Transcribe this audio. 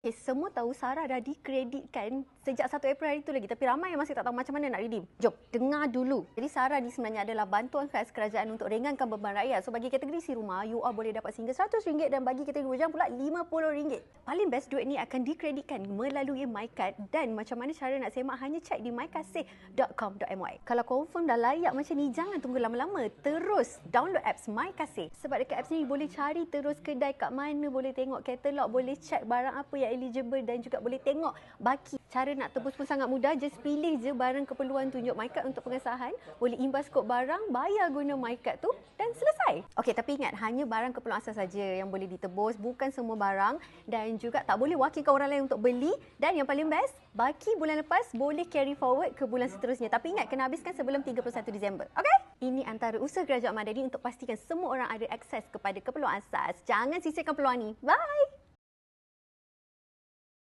Okay, semua tahu Sarah dah dikreditkan sejak 1 April hari itu lagi. Tapi ramai yang masih tak tahu macam mana nak redeem. Jom, dengar dulu. Jadi Sarah ni sebenarnya adalah bantuan khas kerajaan untuk ringankan beban rakyat. So bagi kategori si rumah, you all boleh dapat sehingga RM100 dan bagi kategori bujang pula RM50. Paling best duit ni akan dikreditkan melalui MyCard. Dan macam mana cara nak semak hanya cek di mykasih.com.my. Kalau confirm dah layak macam ni, jangan tunggu lama-lama. Terus download apps MyKasih. Sebab dekat apps ni boleh cari terus kedai kat mana, boleh tengok katalog, boleh cek barang apa yang eligible dan juga boleh tengok baki. Cara nak tebus pun sangat mudah. Just pilih je barang keperluan tunjuk MyCard untuk pengesahan. Boleh imbas kod barang, bayar guna MyCard tu dan selesai. Okey, tapi ingat hanya barang keperluan asas saja yang boleh ditebus, bukan semua barang dan juga tak boleh wakilkan orang lain untuk beli dan yang paling best, baki bulan lepas boleh carry forward ke bulan seterusnya. Tapi ingat kena habiskan sebelum 31 Disember. Okey? Ini antara usaha Kerajaan Madani untuk pastikan semua orang ada akses kepada keperluan asas. Jangan sisihkan peluang ni. Bye.